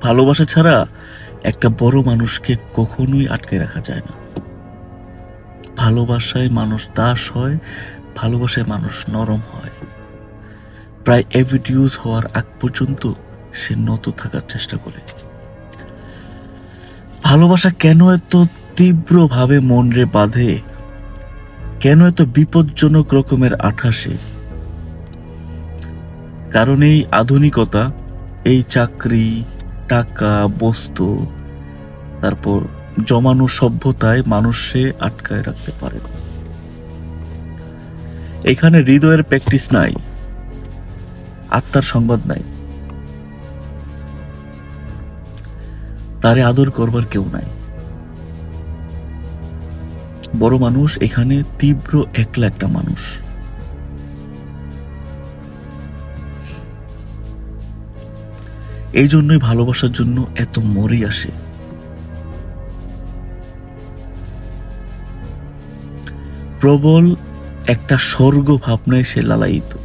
ভালোবাসা ছাড়া একটা বড় মানুষকে কখনোই আটকে রাখা যায় না। ভালোবাসায় মানুষ দাস হয়, ভালোবাসায় মানুষ নরম হয়। প্রায় এভিডিউজ হওয়ার আগ পর্যন্ত সে নত থাকার চেষ্টা করে। ভালোবাসা কেন এত তীব্রভাবে মনরে বাঁধে? কেন এত বিপজ্জনক রকমের আঠাসে কারণ এই আধুনিকতা, এই চাকরি টাকা, বস্তু, তারপর জমানো সভ্যতায় মানুষে আটকায় রাখতে পারে এখানে হৃদয়ের প্র্যাকটিস নাই, আত্মার সংবাদ নাই। তারে আদর করবার কেউ নাই। বড় মানুষ এখানে তীব্র একলা একটা মানুষ। এই জন্যই ভালোবাসার জন্য এত মরি আসে। প্রবল একটা স্বর্গ ভাবনায় সে লালায়িত।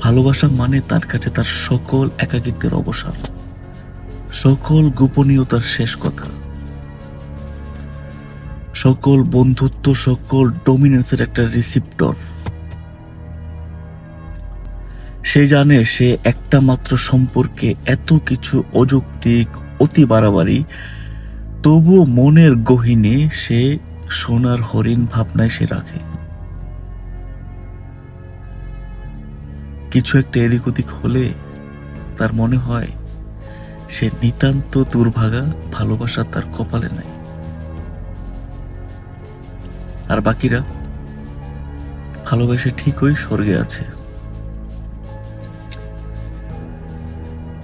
ভালোবাসা মানে তার কাছে তার সকল একাকিত্বের অবসান। সকল গোপনীয়তার শেষ কথা। সকল বন্ধুত্ব, সকল ডোমিনেন্সের একটা রিসিপ্টর সে জানে সে একটা মাত্র সম্পর্কে এত কিছু অযৌক্তিক, অতি বাড়াবাড়ি। তবুও মনের গহিনে সে সোনার হরিণ ভাবনায় সে রাখে। কিছু একটা এদিক ওদিক হলে তার মনে হয় সে নিতান্ত দুর্ভাগা, ভালোবাসা তার কপালে নাই। আর বাকিরা? ভালোবেসে ঠিকই স্বর্গে আছে।